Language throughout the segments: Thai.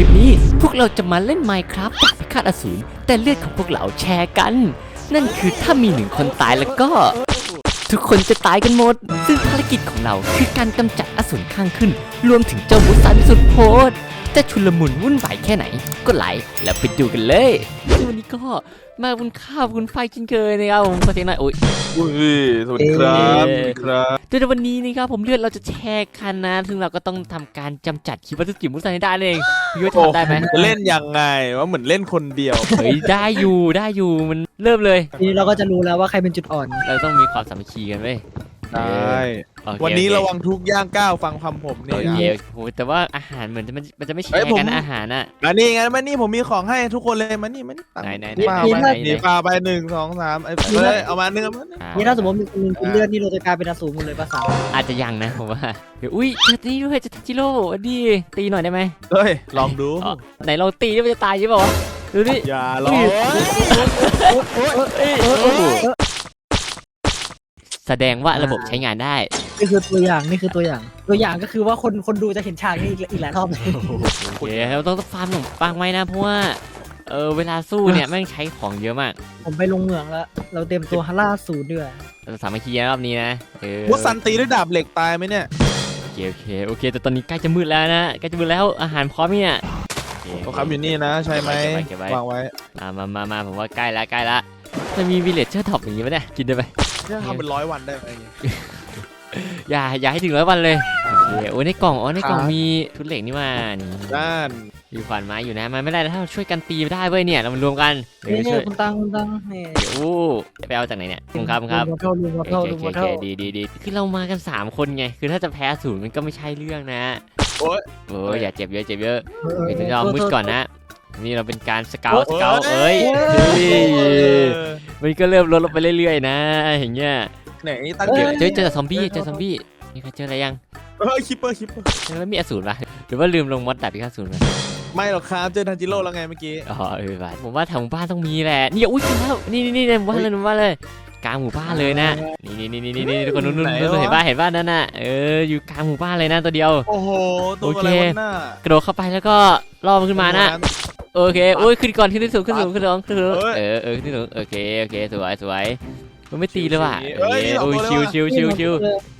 ลิปนี้ พวกเราจะมาเล่น Minecraft จากพิฆาตอสูรแต่เลือดของพวกเราแชร์กัน นั่นคือถ้ามีหนึ่งคนตายแล้วก็ ทุกคนจะตายกันหมด ซึ่งภารกิจของเราคือการกำจัดอสูรข้างขึ้น รวมถึงเจ้าบุสันสุดโหด จะชุลมุนวุ่นวายแค่ไหน ก็ไลค์แล้วไปดูกันเลยวันนี้ก็มาบุญข้าวบุญไฟเช่นเคยนะครับผมขอเสียงหน่อยโอ้ยอุ้ยสวัสดีครับเอ๊ะสวัสดีครับโดยในวันนี้นะครับผมเลือดเราจะแชร์กันนะ ซึ่งเราก็ต้องทำการกำจัดคิดวัตถุกิจมุสันให้ได้นั่นเองพี่ว่าทำได้ไหมจะเล่นยังไงว่าเหมือนเล่นคนเดียวเฮ้ยได้อยู่ได้อยู่มันเริ่มเลยทีนี้เราก็จะรู้แล้วว่าใครเป็นจุดอ่อน เราต้องมีความสามัคคีกันเว้ย ได้โอเควันนี้โอเคระวังทุกย่างก้าวฟังคำผมนี่โอเคโอ้โหแต่ว่าอาหารเหมือนจะมันมันจะไม่แชเอ้ยร์ผมกันนะอาหารน่ะ มานี่ไงมานี่ผมมีของให้ทุกคนเลยมานี่มานี่ไหนไหน ปลาไหนไปไหน หนีปลาไปหนึ่งสองสามไอ้เอ้ยเอามาหนึ่งเอามาหนึ่งนี่ถ้าสมมติมีคนหนึงกินเลือดนี่เราจะกลายเป็นอสูรหมดเลยภาษาอาจจะยังนะผมว่าเดี๋ยวอุ้ยเจอนี่ด้วยเจอจิโร่ดีตีหน่อยได้ไหมเฮ้ยลองดูอ๋อไหนเราตีแล้วมันจะตายใช่ป่าวะดูดิอย่าลองเอ้ยโอ้โห แสดงว่าระบบใช้งานได้ นี่คือตัวอย่างนี่คือตัวอย่าง ตัวอย่างก็คือว่าคนคนดูจะเห็นฉากนี้อีกอีกหลายรอบเลยโอเคเราต้องฟาร์มขนมปังไว้นะเพราะว่าเออเวลาสู้เนี่ยแม่งใช้ของเยอะมาก ผมไปลงเมืองแล้ว เราเตรียมตัวล่าสูตรด้วยเราสามัคคีนะรอบนี้นะเออมุสันตีด้วยดาบเหล็กตายไหมเนี่ยโอเคโอเคโอเค แต่ตอนนี้ใกล้จะมืดแล้วนะใกล้จะมืดแล้วอาหารพร้อมเนี่ยโอเคตัวคำอยู่นี่นะใช่ไหมเก็บไว้วางไว้มามามามาผมว่าใกล้ละใกล้ละจะมีวิลเลจเชอร์ท็อปอย่างงี้ไหมเนี่ยกินได้ไหม เนี่ยทำเป็นร้อยวันได้ไหมอย่าอย่าให้ถึงร้อยวันเลยโอเคโอ้ในกล่องอ๋อในกล่องครับมีชุดเหล็กนี่มานี่ด้านมีขวานไม้อยู่นะมันไม่ได้แล้วถ้าเราช่วยกันตีได้เว้ยเนี่ยเรามารวมกันเดี๋ยวนี่ช่นี่วยคุณตังคุณตังนี่เดี๋ยวไปเอาจากไหนเนี่ยคุณครับคุณครับลุงเท่าลุงโอเคเท่าโอลุงเคโอเท่าเคดีดีดีคือเรามากัน 3 คนไงคือถ้าจะแพ้ศูนย์มันก็ไม่ใช่เรื่องนะโอ๊ยโอ้ยอย่าเจ็บเยอะเจ็บเยอะเออเดี๋ยวเอจะอยอมมืดก่อนนะ นี่เราเป็นการสเกลสเกลโอ้เอ้ยยเฮ้ยเออมันก็เริ่มลดลงไปเรื่อยๆนะอย่างเงี้ยไหนตั้งเจเก็อบเจอเจอแต่ซอมบี้เจอซอมบี้นี่ใครเจออะไรยังเฮ้ยคิปเปอร์คิปเปอร์แล้วมีอสูรปะหรือว่าลืมลงมอดดับพิฆาตศูนย์ไปไม่หรอกครับเจอทันจิโร่แล้วไงเมื่อกี้อ๋อเออไปผมว่าแถวหมู่บ้านต้องมีแหละนี่อุ้ยเจอแล้วนี่นี่นี่ในหมู่บ้านเลยหมู่บ้านเลยกลางหมู่บ้านเลยนะ นี่นี่นี่นี่นี่ทุกคนนู้นนู้นนู้นเห็นบ้านเห็นบ้านนั่นน่ะเอออยู่กลางหมู่บ้านเลยนะตัวเดียวโอ้โหตัวอะไรโอเควะหน้ากระโดดเข้าไปแล้วก็ล่อมันขึ้นมานะ โอเคโอ้ยขึ้นก่อนขึ้นที่สูงขึ้นสูงขึ้นสูงขึ้นสูงเออเออขึ้นที่สูงโอเคโอเคสวยสวยมันไม่ตีเลยว่ะโอเคโอ้ยชิวชิวชิวชิว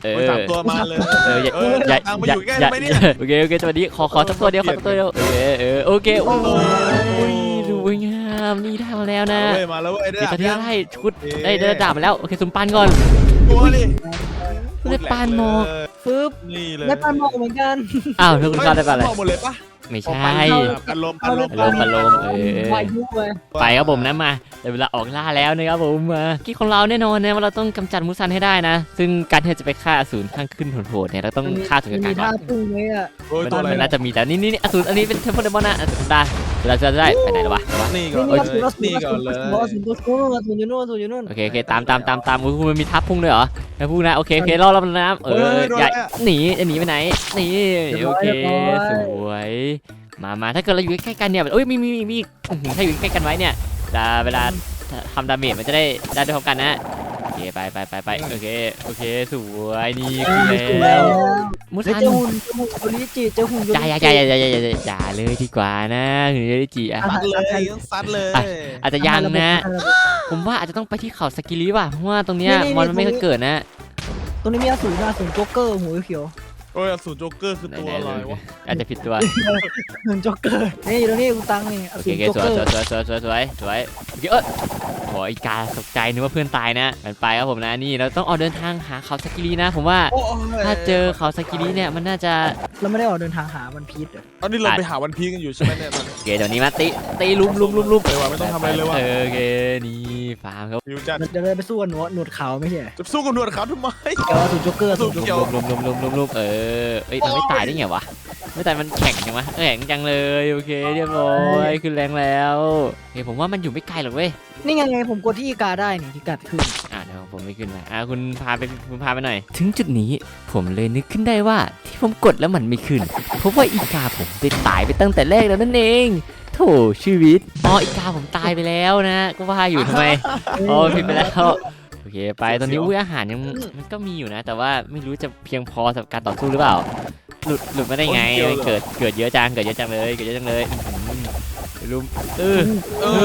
เอมันอสามตัวมาเลยเอออย่าเอออย่าตังค์มาอย่าอยู่ใกล้อย่าทำไมเนี่ยโอเคโอเคสวัสดีขอขอสักตัวเดียวขอสักตัวเดียวโอเคเออโอเคโอ้ยดูงามนี่ได้มาแล้วนะเว้ยมาแล้วเว้ยเดี๋ยวตอนนี้ได้ชุดเอ๊ะได้ได้ดาบมาแล้วโอเคสุ่มปันก่อนตัวดิ ได้ปานหมอกฟึบนี่เลยได้ปานหมอกเหมือนกันอ้าวแล้วคุณเข้าได้ปะอะไรหมอกหมดเลยปะไม่ใช่ปันลมปันลมปันลมปันลมเออวายุเลยไปครับผมนะมาแต่เวลาออกล่าแล้วนะครับผมมากี้ของเราแน่นอนนะว่าเราต้องกำจัดมูซันให้ได้นะ ซึ่งการที่เราจะไปฆ่าอสูรข้างขึ้นโหดๆเนี่ยเราต้องฆ่าอสูรมันกลามีงก่อท่านพุ่งไหมอะโอ้ยมันตัวอะไรมันน่าจะมีแต่นี่นี่นี่อสูรอันนี้เป็นเทมเพลเดมอนนะอสูรได้ เราจะได้ไปไหนแล้ววะวะนี่ก่อนนี่เลยอสูรนี่อก่สูอนรเลยอสูรตัวนู้นอสูรอยู่นู่นอสูรอยู่นู่นโอเคโอเคตามตามตามตามอุ้ยมันมีทับพุ่งด้วยเหรอทับพุ่งนะโอเคโอเครอรอบน้ำเอออย่าหนีจะหนีไปไหนหนีโอเคสวยมามาถ้าเกิดเราอยู่ใกล้ๆกันเนี่ยเอ้ยมีมีมีมีอื้อหือถ้าอยู่ใกล้กันไว้เนี่ยเวลาเวลาทำดาเมจมันจะได้ได้ด้วยพร้อมกันนะโอ เคไปไปไปไปโอเคโอเคสวยนี่คือแล้วมุเฮ้ยสันเจ้าหุ่นเจ้าหุ่นโยนิจิเจ้าหุ่นโยอย่านิอย่าจิอย่าอย่าอย่าอย่าอย่าอย่าเลยดีกว่านะถึงจะได้จีอะซัดเลยต้องซัดเลยอาจจะยังนะ ผมว่าอาจจะต้องไปที่เขาสกิลิว่ะเพราะว่าตรงเนี้ยมอนมันไม่เคยเกิดนะตรงนี้มีอสูรอสูรโจ๊กเกอร์หัวเขียว โอ้ยอสูรโจ๊กเกอร์คือตัวอะไรวะอาจจะผิดตัว หนึ่งโจ๊กเกอร์นี่อยู่ตรงนี้กูตังนี่อโอเคสูรโอเคโจ๊กสวยเกอสวยร์สวยสวยสวยสวยสวยโอเคเออโอ้ยกาตกใจนึกว่าเพื่อนตายนะกันไปครับผมนะนี่เราต้องออกเดินทางหาเขาสกิลินะ ผมว่าโอ้ยถ้าเจอเขาสกิลิเนี่ยมันน่าจะเราไม่ได้ออกเดินทางหามันพีชเหรอตอนนี้เราไปหาวันพีกันอยู่ใช่ไหมเนี่ยตอนนี้โอเคเดี๋ยวนี้มาตีตีลุมลุมลุมลุมเลยว่ะไม่ต้องทำอะไรเลยว่ะเออโอเคนี่ฟาร์มครับหิวจัดเดี๋ยวเราไปสู้กับหนวดหนวดขาวไม่ใช่เหรอจะสู้กับหนวดขาวทำไมเดี๋ยวอสูรโจ๊กเกอร์อสูรโจ๊กเกี่เกยวอร์ลุมลุมลุมลุมลุมเออเอ้ยมันไม่ตายได้ไงวะ ไม่ตายมันแข็งจังวะแข็งจังเลยโอเคเรียบร้อยขึ้นแรงแล้วเฮ้ยผมว่ามันอยู่ไม่ไกลหรอกเว้ย นี่ไงไงผมกดที่อีกาได้นี่ที่กัดขึ้น อ่าเดี๋ยวผมไม่ขึ้นมาอ่าคุณพาไปคุณพาไปหน่อย ถึงจุดนี้ผมเลยนึกขึ้นได้ว่าที่ผมกดแล้วมันไม่ขึ้น เพราะว่าอีกาผมได้ตายไปตั้งแต่แรกแล้วนั่นเองโถชีวิตอ๋ออีกาผมตายไปแล้วนะ ก็ว่าอยู่ทำไมอ๋อผิดไปแล้ว โอเค ไปตอนนี้อุ้ยอาหารยังมันก็มีอยู่นะ แต่ว่าไม่รู้จะเพียงพอสำหรับการต่อสู้หรือเปล่าโอหลุดหลุดมาได้ไงคนเดียวเหรอเกิดเกิดเยอะจังเกิดเยอะจังเลยเกิดเยอะจังเลยอื้อหือลุมเออเอเอ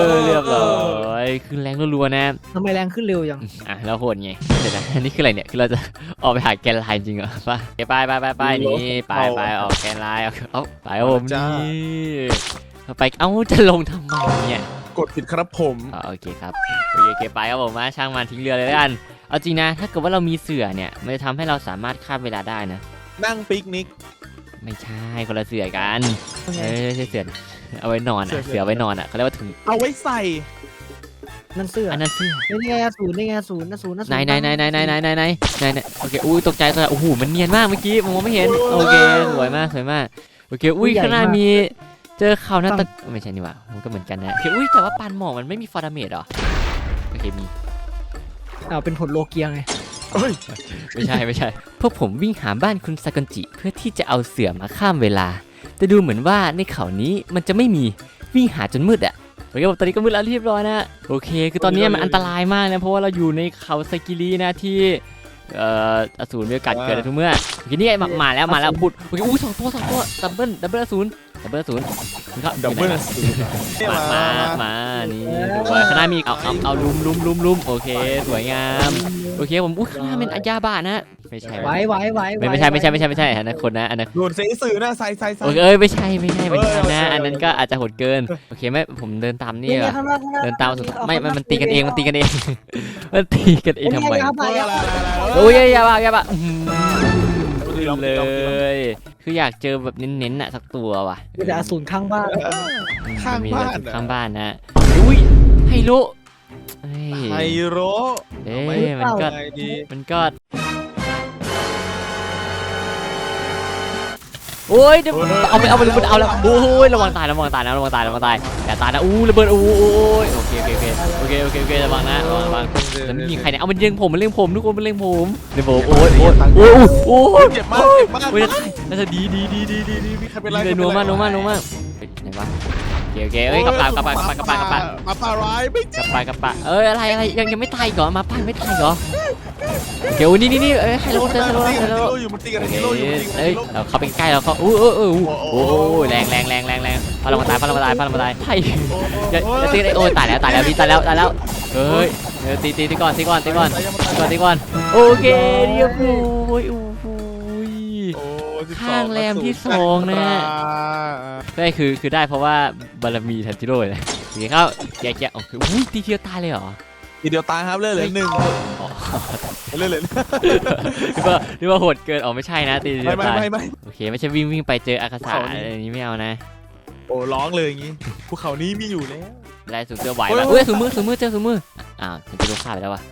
อเรียบร้อยขึ้นแรงรัวๆนะทำไมแรงขึ้นเร็วจังอะแล้วโหดไงเดี๋ยวนะอันนี้คืออะไรเนี่ยคือเราจะออกไปหาแกนไลน์จริงเหรอไปไปไปไปไปนี่ไปไปออกแกนไลน์เอาเอาไปครับผมนี่เอาไปเอ้าจะลงทำไมเนี่ย กดผิดครับผมอ่าโอเคครับโอเคโอเคไปครับผมมาช่างมันทิ้งเรือเลยแล้วกัน เอาจริงนะ ถ้าเกิดว่าเรามีเสือเนี่ย มันจะทำให้เราสามารถข้ามเวลาได้นะ นั่งปิกนิก ไม่ใช่คนละเสือกันยังไงเอ้ยไม่ใช่เสือเอาไว้นอนเสือะอเสือเอาไว้นอนอะเขาเรียกว่าถุงเอาไว้ใส่นั่นเสื้ออันนั้นเสือ นี่ไงอสูรนี่ไงอสูรอสูรอสูรไหนไหนไหนไหนไหนไหนไหนไหนไหนไหนโอเคอุ้ยตกใจตกใจโอ้โหมันเนียนมากเมื่อกี้มองไม่เห็นโอเคสวยมากสวยมากโอเคอุ้ยข้างหน้ามี เจอเขาหน้าตะไม่ใช่นี่หว่ามันก็เหมือนกันนะโอเคอุ้ยแต่ว่าปานหมอกมันไม่มีฟอร์ดาเมจหรอโอเคมีอ้าวเป็นผลโลเกียไงไม่ใช่ไม่ใช่ พวกผมวิ่งหาบ้านคุณซากอนจิ เพื่อที่จะเอาเสือมาข้ามเวลา แต่ดูเหมือนว่าในเขานี้มันจะไม่มีวิ่งหาจนมืดอะโอเคผมตอนนี้ก็มืดแล้วเรียบร้อยนะ โอเค คือตอนนี้มันอันตรายมากนะ เพราะว่าเราอยู่ในเขาไซกิรีนะที่เอ่ออสูรมีโอกาสเกิดได้ทุกเมื่อโอเคนี่ไงมามาแล้วมาแล้วพูดโอเคอู้สองตัวสองตัวดับเบิลดับเบิลอสูร ดับเบิลอสูรครับดับเบิลอยู่ไหนวะมามามานี่ดูว่าข้างหน้ามีเอาเอาเอาลุมลุมลุมลุมโอเค สวยงาม โอเคผมอุ้ยข้างหน้าเป็นอาญาบานะไม่ใช่ไว้ไว้ไว้ไม่ไม่ใช่ไม่ใช่ไม่ใช่ไม่ใช่อันนั้นคนนะอันนั้นโดนเสียสื่อนะใส่ใส่ใส่โอเคเอ้ยไม่ใช่ไม่ใช่เหมือนกันเออนะใช่อันนั้นก็อาจจะโหดเกินโอเคไม่ผมเดินตามนี่นี่ไงว่ะข้างหน้าข้างหน้าเดินตามสุดไม่ไม่มันตีกันเองมันตีกันเองมันตีกันเองทำไมนี่งครับไปครับโอ้ยอย่าบ้าอย่าบ้าอื้อหือเลย คืออยากเจอแบบเน้นๆน่ะสักตัวว่ะมีแต่อสูรข้างบ้าน ข้างมีบ้าแต่นข้างบ้านนะ อุ้ยไฮโลเฮ้ยไฮโรเอ้ยมันก็ไงดีมันก็ โอ้ยเดี๋ยวเอาไปเอาไปเอาแล้วโอ้ยระวังตายระวังตายนะระวังตายระวังตายอย่าตายนะอู้ระเบิดอู้โอ้ยโอเคโอเคโอเคโอเคโอเคโอเคระวังนะระวังระวังแล้วมีใครเนี่ยเอามันเล็งผมมันเล็งผมทุกคนมันเล็งผมเดี๋ยวผมโอ้ยโอ้ยโอ้ยโอ้ยเจ็บมากเจ็บมากโอ้ยน่าจะดีดีดีดีดีดีมีใครเป็นไรเลยนัวมากนัวมากนัวมากเฮ้ยไหนวะโอ เคโอเคเอ้ยกระปากระปากระปากระปากระปาปลาปลาร้ายไม่กระปากระปาเอ้ยอะไรอะไรยังยังไม่ตายอีกเหรอมาป้านไม่ตายอีกเหรอโอเคโอ้ยนี่นี่นี่เอ้ยไฮโลเจอไฮโลตีไฮกันโลอยู่มันตีกันโอเคฮีโร่อยู่มันตีกันเอ้ยฮีโร่เราเข้าไปใกล้เราเข้าอู้เออเอออู้โอ้ยแรงแรงแรงแรงแรงพาเรามาตายพาเรามาตายพาเรามาตายไพ่อย่าอย่าตีเลยโอ้ยตายแล้วตายแล้วพี่ตายแล้วตายแล้วเฮ้ยเดี๋ยวตีตีตีก่อนตีก่อนตีก่อนตีก่อนตีก่อนโอเคเรียบร้อยโอ้ โหโอ้12ข้างแรมที่สองนะได้คือคือได้เพราะว่าบารมีทันจิโร่เลยโอเคเข้าแกะแกะโอ้โหอุ้ยตีเทียวตายเลยเหรอทีเดียวตายครับเลือดเหลือหนึ่งอ๋อเลือดเหลือนึกว่านึกว่าโหดเกินอ๋อไม่ใช่นะตีเทีไม่ยวไม่ตายไม่ไม่โอเคไม่ใช่วิ่งวิ่งไปเจออากาศะเขาอะไรอย่างนี้ไม่เอานะโอ้ร้องเลยอย่างงี้ภูเขานี้มีอยู่แล้ว ได้สูงเจอไหวโอ้ยปะอุ้ยสูงมือสูงมือเจอสูงมืออ้าวทันจิโร่ฆ่าไปแล้ววะ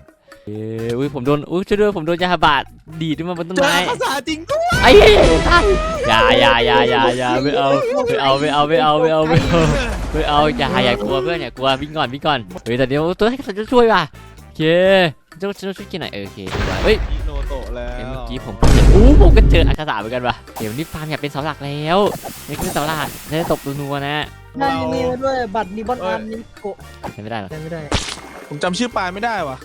เอ้ยอุ้ยผมโดนอุ้ยช่วยด้วยผมโดนยาบาดดีดขึ้นมาบนต้นเจอไม้ภาษาจริงด้วยไอ้ตายอย่าอย่าอย่าอย่าอย่าไม่เอาไม่เอาไม่เอาไม่เอาไม่เอาไม่เอาไม่เอาอย่าอย่ากลัวเพื่อนอย่ากลัววิ่งก่อนวิ่งก่อนเฮ้ยแต่เดี๋ยวตัวให้ฉันจะช่วยว่ะโอเคจะจะช่วยกินหน่อยเออโอเคเฮ้ยอิโนโตะแล้วเมื่อกี้ผมก็เจออู้ผมก็เจออากาศะเหมือนกันว่ะเดี๋ยวนี้ฟาร์มอยากเป็นเสาหลักแล้วนี่คือเสาหลักได้ตบนัวๆนะนั่นมีด้วยบัตรนิบอนอันนิโกะใช้ไม่ได้หรอกได้ไม่ได้ ผมจำชื่อปลายไม่ได้ว่ะ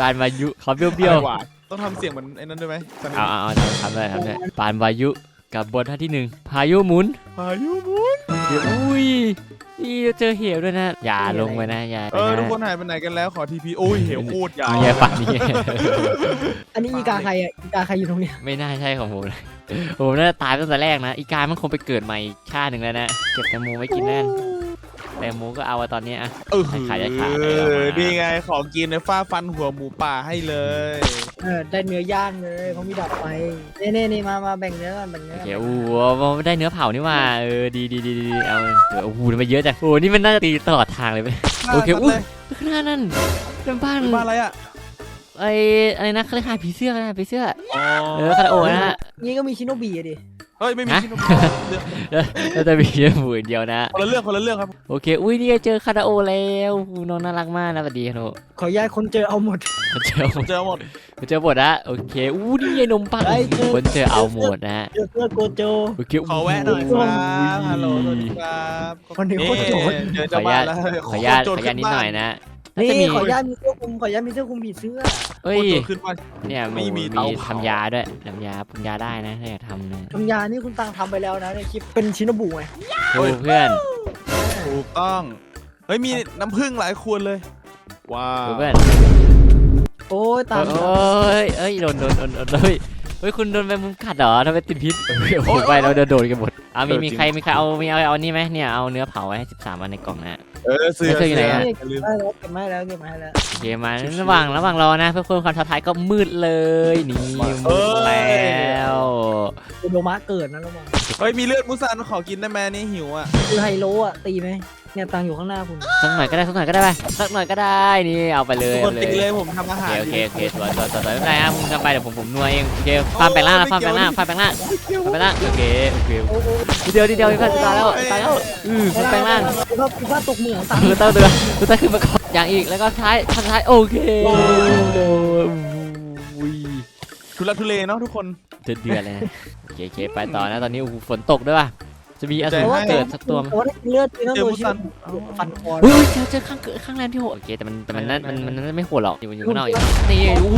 ปานวายุเขาเบี้ยวเบี้ยวอะไรวะต้องทำเสียงเหมือนไอ้นั้นด้วยไหมสนิทเอาเอาเอาทำได้ทำได้ปานวายุกับบทท่าที่หนึ่งพายุหมุนพายุหมุนเดี๋ยวอุ้ยนี่เจอเหวด้วยนะ อย่าลงไปนะอย่าเออทุกคนหายไปไหนกันแล้วขอทีพีโอ้ยเหวโคตรใหญ่นี่ไงฝั่งนี้อันนี้อีกาใครอะอีกาใครอยู่ตรงเนี้ยไม่น่าใช่ของผมนะผมน่าจะตายตั้งแต่แรกนะอีกามันคงไปเกิดใหม่อีกชาติหนึ่งแล้วนะเก็บแตงโมไว้กินแน่น แตงโมก็เอาอะตอนนี้อะเออขายได้ขายเออนี่ไงของกินในฟ้าฟันหัวหมูป่าให้เลยเออได้เนื้อย่างเลยเขามีดับไฟเน่เน่นี่มามาแบ่งเนื้อกันแบ่งเนื้โออเคอู้หูได้เนื้อเผานี่ว่าเออดีดีดีดีเอาเออโอ้โหมันเยอะจังโอ้นี่มันน่าจะตีตลอดทางเลยไหมโอเคอุ๊ยข้างหน้านั่นเป็นบ้านเป็นบ้านอะไรอะไอ้อะไรนะเขาเรียกหาผีเสื้อนะผีเสื้ออ๋อเออคาราโอะนะฮะนี่ก็มีชิโนบีอะดิ เฮ้ยไม่มีฮะ ชิโนบิเรื่องแล้วจะมีแค่หมู่เดียวนะ คนละเรื่องคนละเรื่องครับโอเค อุ้ยนี่เจอคาราโอะแล้วโอ้โหน้องน่ารักมากนะสวัสดีครับโนขอย้ายคนเจอเอาหมด คนเจอหมดเจอหมดคนเจอหมดนะโอเคอู้นี่ไงนมปังไอ้เจอ คนเจอเอาหมดนะฮะเจอเสื้อโกโจ โอเคขอแวะหน่อยครับฮัลโหลสวัสดีครับคนนี้โคตรโจร เจอเจ้าบ้านแล้วขออนุญาตขอโจอรนุญาตนิดหน่อยนะ น่าจะมีนี่ขออนุญาตมีเสื้อคลุมขออนุญาตมีเสื้อคลุมผีเสื้อเฮ้ย โคตรขึ้นว่า เนี่ยไม่มีมีเตาเผา ทำยาด้วยทำยาปรุงยาได้นะถ้าอยากทำเนี่ยทำยานี่คุณตังทำไปแล้วนะในคลิปเป็นชินบุไงดูเพื่อนถูกต้องเฮ้ยมีน้ำผึ้งหลายขวดเลย ว้าดูวเพื่อนโอ้ยโอตาม้ยเอ้ยโดนโดนโดนโดนเฮ้ยเฮ้ยคุณโดนแมงมุมกัดเหรอทำไมติดพิษโอ้โหไปเราโดนโดนกันหมด อะมีมีใครมีใครเอามีเอาเอานี่ไหมเนี่ยเอาเนื้อเผาไว้ให้13วันในกล่องนะ เออเสือเสื้ออยู่ไหนอะอย่าลืม ได้แล้วเก็บมาให้แล้วเก็บมาให้แล้วโอเคมาระหว่างระหว่างรอนะเพื่อเพิ่มความท้าทายก็มืดเลยนี่มืดแล้วโดมะเกิดนะระวังเฮ้ยมีเลือดมุสันขอกินได้ไหมนี่หิวอะ คือไฮโลอะตีไหม เนี่ยตังอยู่ข้างหน้าคุณสักหน่อยก็ได้สักหน่อยก็ได้ไปสักหน่อยก็ได้นี่เอาไปเลทุยกคนเอาตีเลเลย ยผมทำอาหารโอเคโอเคโอเคสวยสวยสวยสวยไม่เป็นไรครับมึงทำไปเดี๋ยวผมผมนัวเองโอเคฟาร์มแปลงร่างนะฟาร์มแปลงร่างฟาร์มแปลงร่างฟาร์มแปลงร่างโอเคโอเคโอ้โหทีเดียวทีเดียวพี่พันจะตายแล้วตายแล้วอือฟาร์มแปลงร่างก็คือว่าตกเหมืองตังคือเต้าเดือคือเต้าขึ้นมาก่อนอย่างอีกแล้วก็ท้ายท้ายท้ายโอเคอุ้ยทุลักทุเลเนาะทุกคนเดือดเดือดเลยนะโอเคโอเคไปต่อนะตอนนี้โอ้โหฝนตกด้วยป่ะ จะมีอสูรใจให้เกิดสักตัวไหมแต่ว่าได้เลือดจริงนะเจอตัวมุชิสันฟันคออุ้ยเจอเจอข้างเกิดข้างแรมที่โหดโอเคแต่มันแต่มันนั่นมันมันมันไม่โหดหรอกอยู่อยู่ข้างนอกอีกนี่โอ้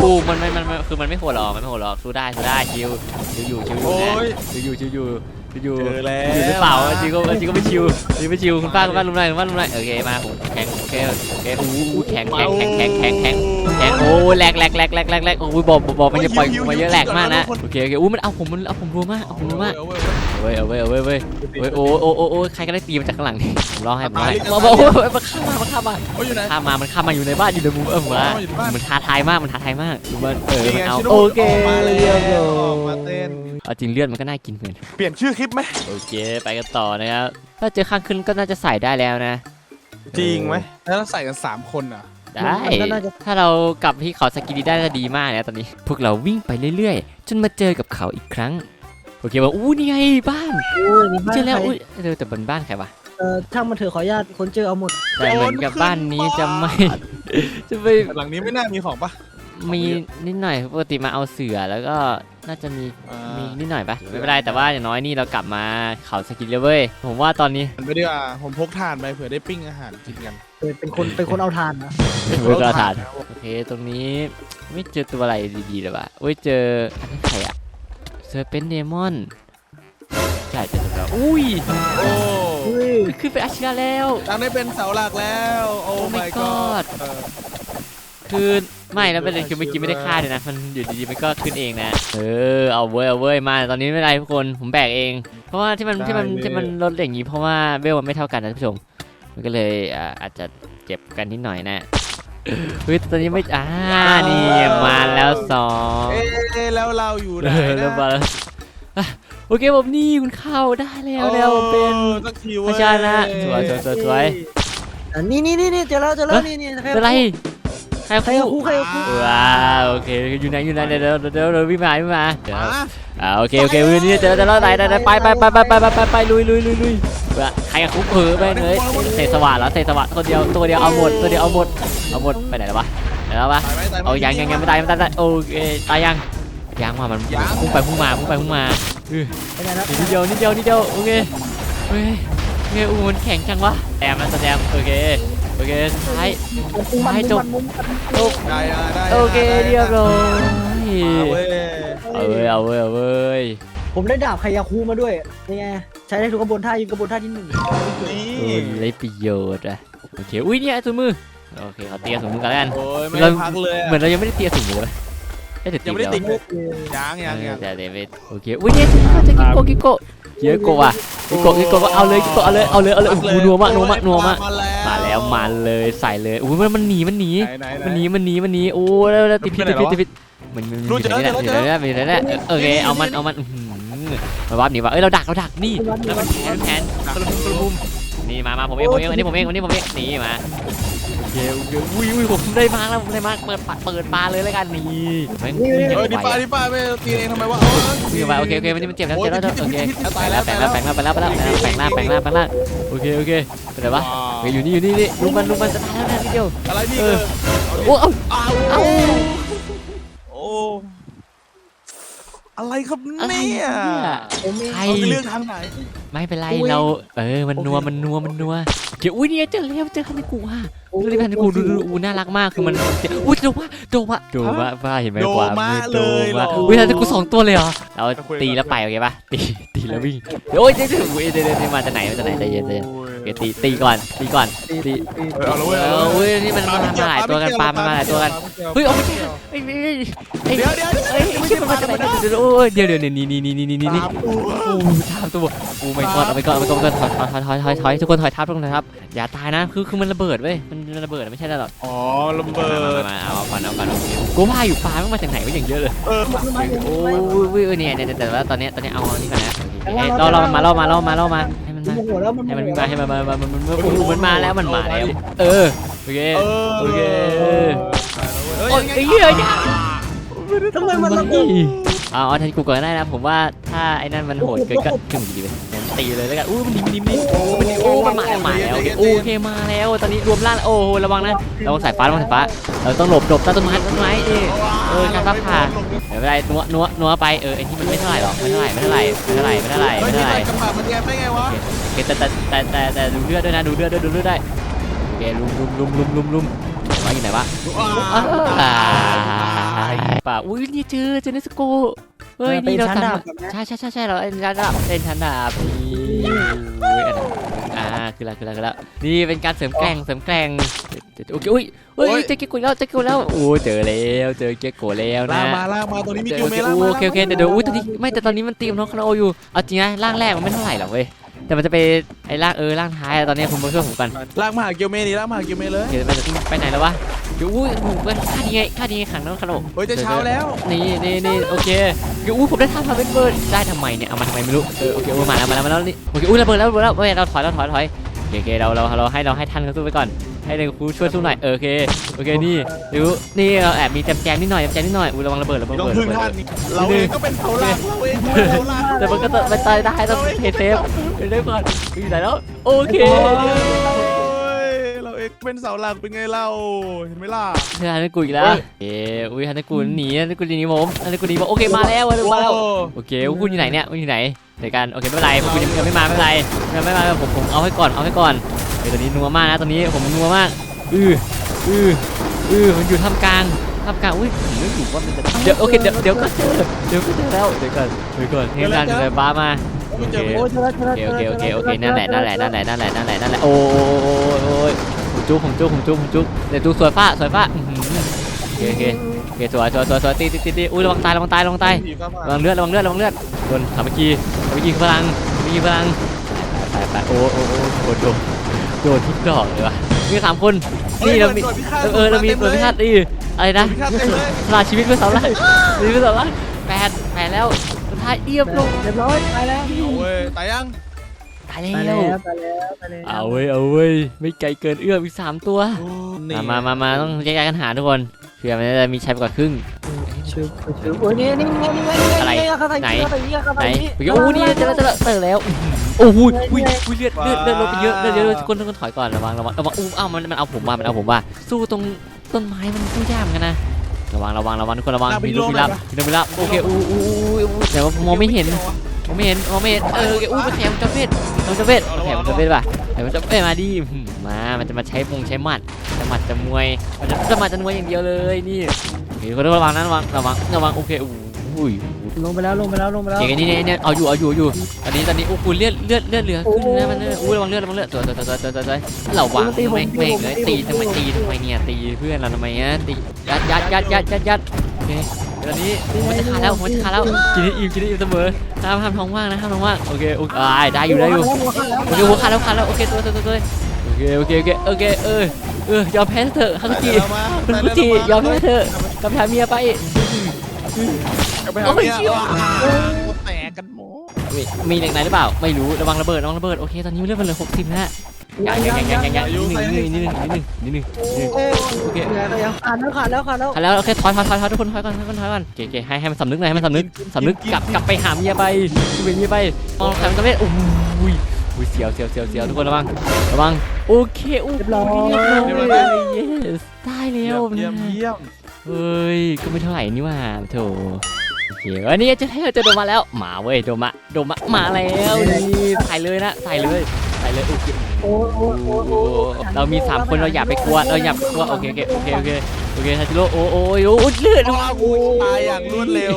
โหมันมันมันคือมันไม่โหดหรอกมันไม่โหดหรอกสู้ได้สู้ได้ชิวชิวอยู่ชิวอยู่โอ้นะยชิวอยู่ชิวอยู่ชิวอยู่เจอแล้วอยู่หรือเปล่าจริงก็จริงก็ไม่ชิวจริงไม่ชิวคุณป้าคุณป้าลุมหน่อยคุณป้าลุมหน่อยโอเคมาผมแข็งโอเคโอเคอู้แข็งแข็งแข็งแข็งแข็ง แข็งแข็งโอ้แหลกแหลกแหลกแหลกแหลกแหลกโอ้ยบอกบอกมันจะปล่อยมาเยอะแหลกมากนะโอเคโอเคอู้มันเอาผมมันเอาผมรัวมากเอาผมรัวมากเอาเว้ยเว้ยเอาเว้ยเอาเว้ยเว้ยเอาเว้ยเว้ยโอ้โอ้โอ้โอ้ใครก็ได้ตีมาจากข้างหลังนี่ผมรอให้ผมรอให้ตายเลยมาบอกโอ้ยมันข้ามมามันข้ามมาโอ้ยอยู่ไหนข้ามมามันข้ามมาอยู่ในบ้านอยู่ในมุมเออมาอยู่ในบ้านมันท้าทายมากมันท้าทายมากดูมันเออนี่มันไงเอาชิโร่โอเคออกมาเลยเรียบร้อออกมายเต้นเอาจริงเลือดมันก็น่ากินเหมือนเปลี่ยนชื่อคลิปไหมโอเค ไปกันต่อนะครับถ้าเจอข้างขึ้นก็น่าจะใส่ได้แล้วนะ จริงไหมแล้วเราใส่กันสามคนอะ ได้ถ้าเรากลับที่เขาสกินได้จะดีมากนะตอนนี้ พวกเราวิ่งไปเรื่อยๆ จนมาเจอกับเขาอีกครั้ง โอเคว่าอู้นี่ไงบ้านโอ้ยนี่บ้านเจอแล้วใครอุ้ยเจอแต่บนบ้านใครวะเออช่างมันเถอะขออนุญาตคนเจอเอาหมดแต่เหมือนกับบ้านนี้จะไม่ จะไม่แต่หลังนี้ไม่น่ามีของปะมีนิดหน่อยปกติมาเอาเสือแล้วก็น่าจะมี อ่า มีนิดหน่อยปะไม่เป็นไรแต่ว่าอย่างน้อยนี่เรากลับมาเขาสกินเลยเว้ย ผมว่าตอนนี้ไปดีกว่าผมพกถ่านไปเผื่อได้ปิ้งอาหารกินกัน เออเป็นคนเป็นคนเอาทานนะเวลาทานโอเคตรงนี้ไม่เจอตัวอะไรดีๆเลยว่ะเว้ยเจออันนี้ใครอะเซอร์เป็นเดมอนใช่เจอตัวแล้วอุ้ยโอ้เฮ้ยขึ้นไปอาชีพแล้วตังได้เป็นเสาหลักแล้ว โอ้ Oh my my god god เออคือไม่แล้วประเด็นคือเมื่อกี้ไม่ได้ฆ่าเลยนะ มันอยู่ดีๆมันก็ขึ้นเองนะ เออเอาเว้ยเอาเว้ยมา ตอนนี้ไม่เป็นไรทุกคนผมแบกเอง เพราะว่าที่มันที่มันที่มันลดอย่างนี้เพราะว่าเวลมันไม่เท่ากันนะท่านผู้ชม ก็เลยอาจจะเจ็บกันนิดหน่อยนะเฮ้ยตอนนี้ไม่อ่านี่มาแล้วสองเอ๊แล้วเราอยู่ไหนนะโอเคผมนี่คุณเข้าได้แล้วแล้วเป็นอาชานะสวยสวยสวยนี่นี่นี่เจอแล้วเจอแล้วนี่นี่อะไรใครคู่ใครคู่ว้าโอเคอยู่ไหนอยู่ไหนเดี๋ยวเดี๋ยวเดี๋ยววิ่งมาวิ่งมาอ่าโอเคโอเควันนี้เจอเจอแล้วไหนไหนไปไปไปไปไปไปลุยลุยลุยลุย เบื่อใครกับคุกเออไปเลยเตะสว่านแล้วเตะสว่านตัวเดียวตัวเดียวเอาหมดตัวเดียวเอาหมดเอาหมดไปไหนแล้ววะไหนแล้ววะตายไหมตายไหมเอายังยังยังไม่ตายไม่ตายไม่ตายโอเคตายยังยังว่ามันยังพุ่งไปพุ่งมาพุ่งไปพุ่งมาเออเป็นไงนะนิดเดียวนิดเดียวนิดเดียวโอเคโอเคโอเคอู้มันแข็งจังวะแอมนะแสดงโอเคโอเคสุดท้ายมุมมันให้จบมุมมันมุมมันโอ้ได้อะได้โอเคเรียบร้อยเอาเว้ยเอาเว้ยเอาเว้ยเอาเว้ย ผมได้ดาบไคยาคูมาด้วยเป็นไงใช้ได้ทุกกระบวนท่ายิงกระบวนท่าที่หนึ่งนี่เออเลยประโยชน์อะโอเคอุ้ยเนี่ยถุงมือโอเคเขาเตียถุงมือกันแล้วกันโอ้ยไม่ได้พักเลยเหมือนเรายังไม่ได้เตียถุงมือเลยเอ้ยเดี๋ยวยังไม่ได้ติดแล้วยังยังยังเดี๋ยวเดี๋ยวไปโอเคอุ้ยเนี่ยจะกิโกะกิโกะเยอะกว่ากิโกะกิโกะก็เอาเลยกิโกะเอาเลยเอาเลยเอาเลยโอ้โหนัวมากนัวมากนัวมากมาแล้วมาเลยใส่เลยอุ้ยมันมันหนีมันหนีไหนไหนมันหนีมันหนีมันหนีโอ้แล้วแล้วติดพิษติดพิษติดพิษมันมันมันอยู่ไหนเนี่ยอยู่ไหนเนี่ยอยู่ไหนเนี่ยโอเคเอามันเอามันอื้อหือ มันวับหนีว่าเอ้ยเราดักเราดักนี่แล้วมันแทนแทนกระลุมนี่มามาผมเองผมเองอันนี้ผมเองอันนี้ผมเองหนีมาโอเคโอเคอุ้ยอุ้ยผมได้มาแล้วผมได้มาเปิดเปิดปลาเลยแล้วกันนี่แม่ดีปลาดีปลาไม่ตีเองทำไมวะนี่มาโอเคโอเคมันนี้มันเจ็บแล้วเจ็บแล้วโอเคไปแล้วแปลงแล้วแปลงแล้วแปลงแล้วแปลงแล้วแปลงแล้วแปลงแล้วแปลงแล้วโอเคโอเคเป็นไรวะอยู่นี่อยู่นี่นี่ลุงมันลุงมันจะตายแล้วนะทีเดียวอะไรนี่เออโอ้เอ้า อ้อะไรครับอะไรเนี่ยเนี่ยผมเองใครเราจะเลือกทางไหน ไม่เป็นไรอุ้ยเรา เออมันนัวโอเค มันนัวมันนัวเดี๋ยวอุ้ยเนี่ยเจอแล้วเจอคันนี้กูว่ะเจอคันนี้กูดูดูดูอู้น่ารักมากคือมันอุ้ยโดมาโดมาโดมาว่าเห็นไหมโดกว่ามาโดเลยเหรมาออุ้ยทันกูสองตัวเลยเหรอเราจะคุยตีแล้วไปโอเคปะตีตีแล้ววิ่งเดี๋ยวโอ้ยเดี๋ยวเดี๋ยวอุ้ยเดี๋ยวเดี๋ยวเดี๋ยวมาจากไหนมาจากไหนใจเย็นใจเย็นโอ้ย โอเคตีตีก่อนตีก่อนตีตีตีเออเอาละเว้ยเอออุ้ยนี่มันมามาหลายตัวกันปลามาหลายตัวกันเฮ้ยเอาไม่ใช่เฮ้ยเฮ้ยเฮ้ยเดี๋ยวเดี๋ยวเฮ้ยเฮ้ยมันมาจากไหนเดี๋ยวเดี๋ยวโอ้ยเดี๋ยวเดี๋ยวนี่นี่นี่นี่นี่นี่นี่ตามตัวโอ้ทามตัวโอ้ไม่กอดเอาไปก่อนเอาไปก่อนเอาไปก่อนถอยถอยถอยถอยถอยทุกคนถอยทับทุกคนถอยทับอย่าตายนะคือคือมันระเบิดเว้ยมันมันระเบิดไม่ใช่แล้วหรอกอ๋อระเบิมาดมาเอาก่อนเอาก่อนกูว่าอยู่ปลามันมาจากไหนวะอย่างเยอะเลยเออโอ้ยเนี่ยเนี่ยแต่ว่าตอนนี้ตอนนี้เอาอันนี้ก่อนนะเราเรามาเรามาเรามาเรามาให้มัน มันมาโมโหแล้วมันให้มันโโมาให้มันมามันมันมันมาแล้วมันมาแล้วเออโอเคเออโอเคเฮ้ยโอ้ยยังไงไอ้เหี้ยยาทำไมมันระเบิด เอาเอาทันกูก่อนก็ได้นะผมว่าถ้าไอ้นั่นมันโหดเกินก็ขึ้นดีไปงั้น ตีเลยแล้วกันอู้มันดีมันดีมันดีโอ้มันดีโอ้มันมาแล้วมาแล้วโอเคโอเคมาแล้ว ตอนนี้รวมร่างแล้วโอ้ระวังนะระวังสายฟ้าระวังสายฟ้าเราต้องหลบหลบใต้ต้นไม้ต้นไม้เออเออการฟ้าผ่าเดี๋ยวไม่เป็นไรนัวนัวนัวไปเออไอ้ที่มันไม่เท่าไหร่หรอกไม่เท่าไหร่ไม่เท่าไหร่ไม่เท่าไหร่ไม่เท่าไหร่เฮ้ยไม่นี่เท่าไหใส่ร่กระบะมันแยบได้ไงวะโอเคแต่แต่แต่แต่แต่ดูเลือดด้วยนะดูเลือดด้วยดูเลือดได้โอเคลุมลุมลุมลุมลุมลุมว่าอยู่ไหนวะว้าอ่าป่าอุ้ยนี่เจอเจอเนสโก เฮ้ยนี่เราเป็นชั้นทำดาบแบบนี้ใช่ใช่ใช่ใช่เราเอ็นชั้นดาบเอ็นชั้นดาบนี่อุ้ยอันนั้นอ่าคือละคือละคือละนี่เป็นการเสริมแกร่งเสริมแกร่งโอเคอุ้ยเฮ้ยเจอเกโกแล้วเจอเกโกแล้วโอ้เจอแล้วเจอเกโกแล้วล่านะงมาล่างมาตรงนี้มีเจคิอวโอเมเคล่างมาโอเคโอเคเดี๋ยวเดี๋ยวอุ้ยตอนนี้ไม่แต่ตอนนี้มันตีมน้องคาราโออยู่เอาจริงนะร่างแรกมันไม่เท่าไหร่หรอกเว้ย แต่มันจะไปไอ้ร่างเออร่างท้ายอะตอนนี้คุณมาช่วยผมกันล่างมาหาเกียวเมนี่ล่างมาหาเกียวเมเลยเดี๋ยวไปไปไหนแล้ววะเดี๋ยวอุ้ยผมเป็นค่าดีไงค่าดีไงขังน้องคาราโอเฮ้ยจะเช้าแล้วนี่นี่นี่โอเคเดี๋ยวอู้ผมได้ท่ามาเป็นเบิร์ดได้ทำไมเนี่ยเอามาทำไมไม่รู้เออโอเคอู้มาแล้วมาแล้วมาแล้วนี่โอเคอู้ระเบิดแล้วระเบิดแล้วเว้ยเราถอยเราถอยถอยโอ เคโอเคเราเราเราให้เราให้ท่านเขาสู้ไปก่อน ให้เด็กครูช่วยสู้หน่อยเออโอเคโอเคนี่ดูนี่เราแอบมีแจมแจมนิดหน่อยแจมแจมนิดหน่อยอู้ระวังระเบิดระเบิดต้ระองเบิดพึ่งระเบิท่านดนี่เราเองก็เป็นเสาหลักเราเองก็เป็นเสาหลักแต่มันก็ต้องไปตายได้ต้องเทเซฟเดี๋ยวได้ก่อนอยู่ไหนแล้วโอเคโอ้ย เราเองเป็นเสาหลักเป็นไงเราเห็นไหมล่ะเธอฮันนกูอีกแล้วเอ้อุ้ยฮันนกูหนีฮันนกูหนีผมฮันนกูหนีผมโอเคมาแล้วมาแล้วโอ้โอเคพวกคุณอยู่ไหนเนี่ยคุณอยู่ไหนเดี๋ยวกันโอเคไม่เป็นไรพวกคุณยังไม่มาไม่เป็นไรยังไม่มาผมผมเอาให้ก่อนเอาให้ก่อนเดี๋ยวตอนนี้นัวมากนะตอนนี้ผมนัวมากอืออืออือมันอยู่ท่ามกลางท่ามกลางอุ้ยผมไม่ถูกว่ามันจะเดี๋ยวโอเคเดี๋ยวเดี๋ยวก็เจอเดี๋ยวก็เจอแล้วเดี๋ยวก่อนเดี๋ยวก่อนเฮ้ยการเดินบ้ามาไม่เจอโอ้ยเจอแล้วเจอแล้วโอเคจโออเคแล้วโอเคโอเคนั่นแหละนั่นแหละนั่นแหละนั่นแหละนั่นแหละนั่นแหละโอ้ยโอ้ยผม จุ๊บผมจุ๊บผมจุ๊บผมจุ๊บเดี๋ยวดูสวยฟ้าสวยฟ้าอื้อหือโอเคโอเคโอเคสวยสวยสวยสวยตีตีตีตีอุ้ยระวังตายระวังตายระวังตายระวังเลือดระวังเลือดระวังเลือดโดนสามัคคีสามัคคีคือพลังสามัคคีพลังไปไปโอ้โอ้โอ้โอ้โดนโดนทุกดอกเลยวะมีสามคนนี่เรามีเออเออเรามีเรามีธาตุนี่อะไรนะพิฆาตเต็มเลยสละชีวิตเพื่อเสาไร่ชีวิตเพื่อเสาไร่แปดแปดแล้วสุดท้ายเอียบลงเรียบร้อยตายแล้วเอาเว้ยตายยัง ตายตายแล้แล้ววตายแล้วตายแล้วเอาเว้ยเอาเว้ยไม่ไกลเกินเอื้อมอีกสามตัวนี่มามามามาต้องแยกย้ายกันหาทุกคนเผื่อมันจะมีชัยไปกว่าครึ่ง ชื่อชื่อโอ้ยนี่นี่นี่นี่นี่อะไรเข้าไปไหน เข้าไปนี่เข้าไปไหนนี่โอเคโอ้นี่เจอแล้วเจอแล้วเจอแล้ว โอ้โหอุ้ยอุ้ยเลือดเลือดเลือดลดไปเยอะเลือดเยอะทุกคนทุกคนถอยก่อนระวังระวังระวังอู้อ้าวมันมันเอาผมว่ามันเอาผมว่าสู้ตรงต้นไม้มันสู้ยากเหมือนกันนะระวังระวังระวังทุกคนระวังมีลูกมีรับมีลูกมีรับโอเคอู้อู้อู้แต่ว่ามองไม่เห็น มองไม่เห็นมองไม่เห็นเออโอเคอู้มันแถมจะเวทมันจะเวทแถมจะเวทป่ะแถมจะเวทมาดิมา มันจะมาใช้มงใช้หมัดจะหมัดจะมวยมันจะจะหมัดจะมวยอย่างเดียวเลยนี่โอเคคนระวังนะระวังระวังระวังโอเคอู้ยลงไปแล้วลงไปแล้วลงไปแล้วเก่งอันนี้เนี่ยเนี่ยเอาอยู่เอาอยู่เอาอยู่ตอนนี้ตอนนี้โอ้โหเลือดเลือดเลือดเหลือขึ้นนะมันเนี่ยอู้ระวังเลือดระวังเลือดตัวตัวตัวตัวตัวตัวระวังแม่งแม่งเลยตีทำไมตีทำไมเนี่ยตีเพื่อนเราทำไมเนี่ยตียัดยัดยัดยัดยัดยัดโอเค ตอนนี้มันจะขาดแล้วมันจะขาดแล้วกินได้อิ่มกินได้อิ่มเสมอห้ามห้ามท้องว่างนะห้ามท้องว่างโอเคโอเคได้อยู่ได้อยู่โอเคหัวขาดแล้วขาดแล้วโอเคตัวตัวตัวตัวโอเคโอเคโอเคโอเคเออเออยอมแพ้เถอะฮักจิมาคุณฮักจิยอมแพ้เถอะกำพาเมียไปเอาไปหาเมียแตกกันหมดมีมีเหล็กไหนหรือเปล่าไม่รู้ระวังระเบิดระวังระเบิดโอเคตอนนี้เลือดมันเหลือหกสิบนะยัง ยังยังยังยังยังนิดนึงนิดนึงนิดนึงนิดนึงนิดนึงโอ้โอเคยังขาดแล้วขาดแล้วขาดแล้วขาดแล้วโอเคถอยถอยถอยถอยทุกคนถอยก่อนถอยก่อนถอยก่อนเคโอเคให้ให้มันสำนึกหน่อยให้มันสำนึกสำนึกกลับกลับไปหาเมียไปไปเมียไปมองใครมันก็ไม่โอ้ยอุ้ยเสียวเสียวเสียวเสียวทุกคนระวังระวังโอเคโอ้ยเรียบร้อย yes ได้แล้วยมเยี่ยมเยี่ยมเฮ้ยก็ไม่เท่าไหร่นี่ว่าโถโอเคอันนี้จะให้เจะโดมาแล้วมาเว้ยโดมาโดมามาแล้วนี่ใส่เลยนะใส่เลยใส่เลยโอเคโอ้โอ้โอ้โอ้เรามีสามคนเราอย่าไปกลัวเราอย่าไปกลัวโอเคโอเคโอเคโอเคโอเคทันจิโร่โอ้โอ้ยโอ้ยเลือดว้าวกูตายอย่างรวดเร็ว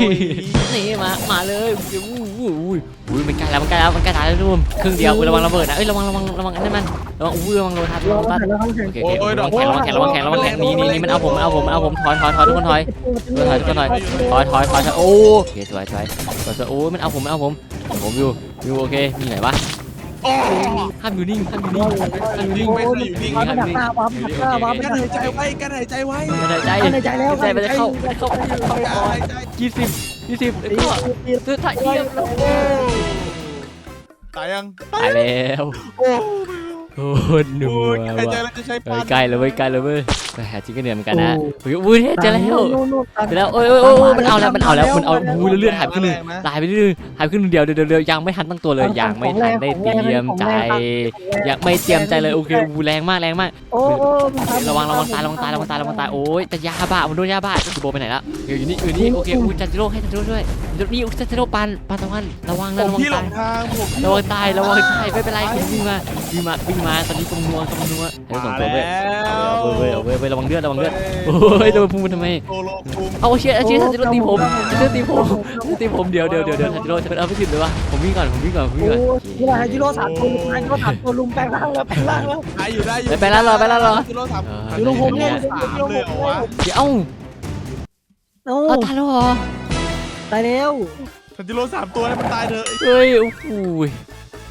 นี่มามาเลยอู้อู้อู้อู้มันใกล้แล้วมันใกล้แล้วมันใกล้ตายแล้วทุกคนครึ่งเดียวระวังระเบิดนะเอ้ยระวังระวังระวังอันนั้นมันระวังอู้ระวังโดนทับระเราวังก็ทับเห็นเราก็เห็นโอเคโอเคระวังแขนระวังแขนระวังแขนระวังแขนระวังแขนนี่นี่นี่มันเอาผมมันเอาผมมันเอาผมถอยถอยถอยทุกคนถอยถอยทุกคนถอยถอยถอยถอยถอยโอ้โอเคสวยสวยสวยสวยโอ้มันเอาผมมันเอาผมผมอยู่อยู่โอเคมีไหนวะ โอ้ห้ามอยู่นิ่งห้ามอยู่นิ่งห้ามอยู่นิ่งไม่เคยอยู่นิ่งวับดักหน้าวับดักหน้าวับกันหายใจไว้กันหายใจไว้ไม่ได้ใจในใจแล้วใจมันจะเข้าเข้าเข้ากันเข้าหายใจยี่สิบยี่สิบแล้วก็สุดท้ายเยี่ยมตายยังตายแล้วโอ้ โอ้หนัวหายใจว่ะแล้วจะใช้เอปัอนใกล้แล้วเว้ยใกล้แล้วเว้ยแต่หาจริงก็เหนื่อยเหมือนกันนะโอ้ยอุ้ยเจอแล้วเสร็จแล้วโอ้ยโอ้ยโอ้ยมันเอาแล้วมันเอาแล้วมันเอาบูเลือดหายไปครึ่งหนึงหายไปครึ่งหนึงหายไปครึ่งหนึงเดียวเดียวเดียวยังไม่ทันตั้งตัวเลยยังไม่ทันได้เตรียมใจยังไม่เตรียมใจเลยโอเคบูแรงมากแรงมากโอ้โอ้ระวังระวังตายระวังตายระวังตายระวังตายโอ้ยแต่ยาบ้ามันโดนยาบ้าจิโบไปไหนละอยู่นี่อยู่นี่โอเคอู้จันจิโร่ให้จันจิโร่ด้วยนี่อู้จันจิโร่ปันปันตะวันระวังผนะมระวังพี่หลตายงทางผมระวังตายระวังตายไม่เป็นไรวิ่งมาวิ่งมาวิ่งมาตอนนี้กำนัวกำนัวให้ส่งตัวเว้ยเอาเว้ยเอาเว้ยเอาเว้ยระวังเลือดระวังเลือดโอ้ยจะมาพูดทำไมโตโลคุมเอาเชียร์เชียร์ทันจิโร่ตีผมทันจิโร่ตีผมตีผมเดี๋ยวเดี๋ยวเดี๋ยวเดี๋ยวทันจิโร่จะเป็นเอาไม่ถึงเลยวะผมวิ่งก่อนผมวิ่งก่อนผมวิ่งโอ้ก่อนยนี่แหละจิโร่สามตัวลุมจิโร่สามตัวลุมแปลงร่างแล้วแปลงร่างแล้วตายอยู่ได้อยู่ไปแล้วรอไปแล้วรอกิโลสามอยู่ลงผมเนี่ย สามเลยเหรอวะเดี๋ยวเอ้าโอ้เอาตายแล้วเหรอตายแล้วทันจิโร่สามตัวให้มันตายเถอะเฮ้ยโอ้โห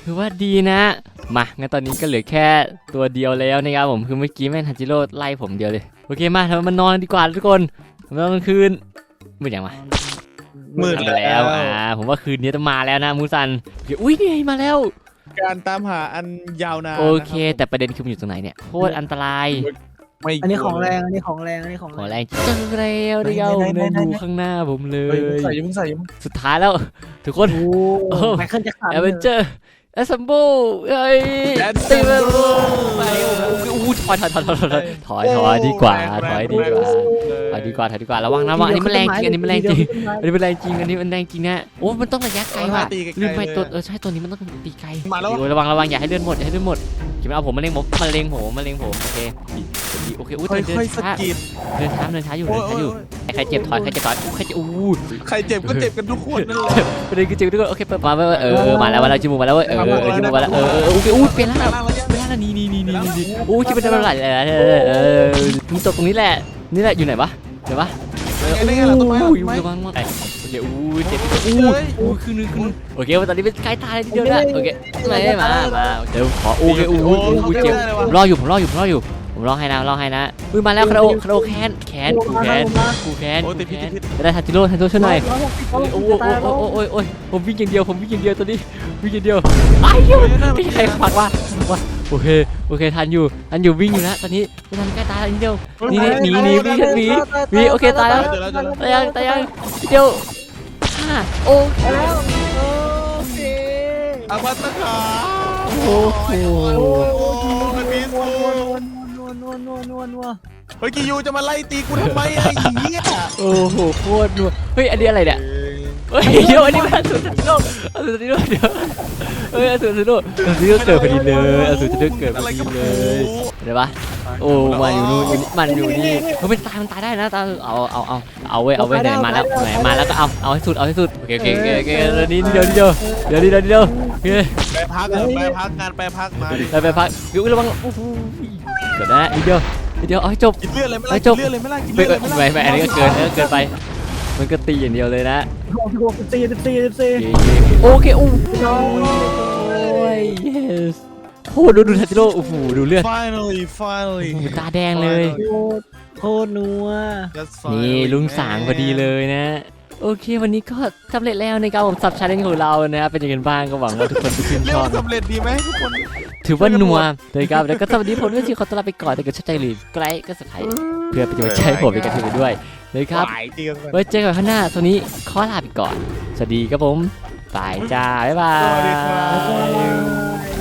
ถือว่าดีนะ มางั้นตอนนี้ก็เหลือแค่ตัวเดียวแล้วนะครับผมคือเมื่อกี้แม่งทันจิโร่ไล่ผมเดียวเลยโอเคมาทำมันนอนดีกว่าทุกคนทำมันกลางคืนมืดยังวะมืดทำแล้วอ่าผมว่าคืนนี้จะมาแล้วนะมูซันเดี๋ยวอุ้ยนี่ไงมาแล้ว การตามหาอันยาวนานโอเค แต่ประเด็นคือมันอยู่ตรงไหนเนี่ยโคตรอันตรายไม่อันนี้ของแรง อันนี้ของแรง อันนี้ของขอแรงแรงจังเร็วเดียวเดินดูข้างหน้าผมเลเฮ้ยยใส่ยังใส่ยังสุดท้ายแล้ว ทุกคนโอ้ไมเคิลแจ็คสันแอเวนเจอร์ แอสซัมโบเอ้ยตีไปไปอู้ถอยถอยถอยถอยถอยถอยถอยดีกว่าถอยดีกว่าถอยดีกว่าถอยดีกว่าระวังนะระวังอันนี้มันแรงจริงอันนี้มันแรงจริงอันนี้มันแรงจริงอันนี้มันแรงจริงนะโอ้มันต้องระยะไกลว่ะลืมไปตัวเออใช่ตัวนี้มันต้องตีไกลมาแล้วโอ้ยระวังระวังอย่าให้เลือดหมดอย่าให้เลือดหมด เก็บเอาผมมาเล็งผมมาเล็งผมมาเล็งผมโอเคดีโอเคอู้ค่เดินอยๆสช้ากิดเดินช้าเดินช้าอยู่โอ้เดินช้าอยู่ยใครเจ็บถอยใครเจ็บถอยอู้ใครเจ็บอู้ใครเจ็บก็เจ็บกันทุกคนนั่นแหละประเด็นคือเจ็บด้วยโอเคเปิดมาเออเออมาแล้วมาแล้วจิมูมาแล้วเว้ยเออเออจิมูมาแล้วเออเออโอเคอู้เปลี่ยนแล้วล่างแล้วยังเปลี่ยนแล้วนี่นี่นี่นี่นี่อู้จิเป็นอะไรเออเออเออมึงตกตรงนี้แหละนี่แหละอยู่ไหนวะเดี๋ยววะไงไงหลังต้นไม้หลังต้นไม้ระวังระวัง โอเคอู้เจ็บอู้อู้ขึ้นนึงขึ้นโอเคตอนนี้เป็นใกล้ตายเลยทีเดียวนะโอเคไม่มามาเดี๋ยวขอโอเคอู้อู้เจ็บผมรออยู่ผมรออยู่ผมรออยู่ผมรอให้นะรอให้นะอุ้ยมาแล้วคาราโอคาราโอแคนแคนกูแคนกูแคนโอ้กูติดพิษแคนติดพิษจะได้ทันจิโร่ทันจิโร่ช่วยหน่อยโอ้โหโอ้โอ้โหโหโอ้โหโอ้ยโอ้ยผมวิ่งอย่างเดียวผมวิ่งอย่างเดียวตัวนี้วิ่งอย่างเดียวไอ้เหี้ยไม่ใครผลักว่าว่าโอเคโอเคทันอยู่ทันอยู่วิ่งอยู่นะตอนนี้ไม่ทันใกล้ตายแล้วนิดเดียวนี่หนีหนีวิ่งหนีวิ่งโอเคตายแล้วเดี๋ยวแล้วเดี๋ยวแล้วตายยังตายยังนิดเดียว ห้าโอ้แล้วโอเคอาบัตขาโอ้โหมันมีสูนนัวนัวนัวนัวนัวเฮ้ยกิยูจะมาไล่ตีกูทำไมไอ้เหี้ยโอ้โหโคตรนัวเฮ้ยอันนี้อะไรเนี่ยเฮ้ยเดี๋ยวอันนี้มันสุดโลกสุดโลกเดี๋ยวเฮ้ยสุดโลกสุดโลกเกิดพอดีเลยสุดโลกเกิดพอดีเลยเดี๋ยวปะ โอ้มาอยู่นู่นอยู่นี่มันอยู่นี่เฮ้ยมันตายมันตายได้นะตายเอาเอาเอาเอาเว้ยเอาเว้ยไหนมาแล้วไหนมาแล้วก็เอาเอาให้สุดเอาให้สุดโอเคโอเคโอเคโอเคเดี๋ยวนี้เดี๋ยวเดียวเดี๋ยวนี้เดี๋ยวเดียวโอเคไปพักเออไปพักงานไปพักมาไปไปพักอยู่ระวังโอ้โหเดี๋ยวนะนิดเดียวนิดเดียวเอาให้จบกินเลือดเลยไม่ไอ้ล่ะจกิบนเลือดเลยไม่ล่ะกินไม่เลือดเลยไม่ไม่ล่ะไม่อันนี้ก็เกินเออเกินไป มันก็ตีอย่างเดียวเลยนะโอ้โหสิบสี่สิบสี่สิบสี่โอเคโอ้น้องย yes โอ้ดูดูทัจิโร่โอ้โหดูเลือด finally finally ตาแดงเลย โคตรโคตรนัว That's นี่ finally ลุงสางพอดีเลยนะ โอเค วันนี้ก็สำเร็จแล้วในการผมสับชาเลนจ์ของเรานะครับเป็นยังไงบ้างก็หวังว่าทุกคนจะชื่นเรียชกอบว่าสำเร็จดีไหมทุกคน ถือว่านัวเลยครับแล้วก็สวัสดีผมด้วยที่ขอต้อนรับไปก่อนแต่ก็ชอบใจหรือไกลก็สไครเพื่อเป็นกำลังใจให้ผมในการทำไปด้วยเลยครับ หวายจริงไว้เจอกันข้างหน้าตอนนี้ขอลาไปก่อน สวัสดีครับผมบายจ้า บ๊ายบายสวัสดีครับ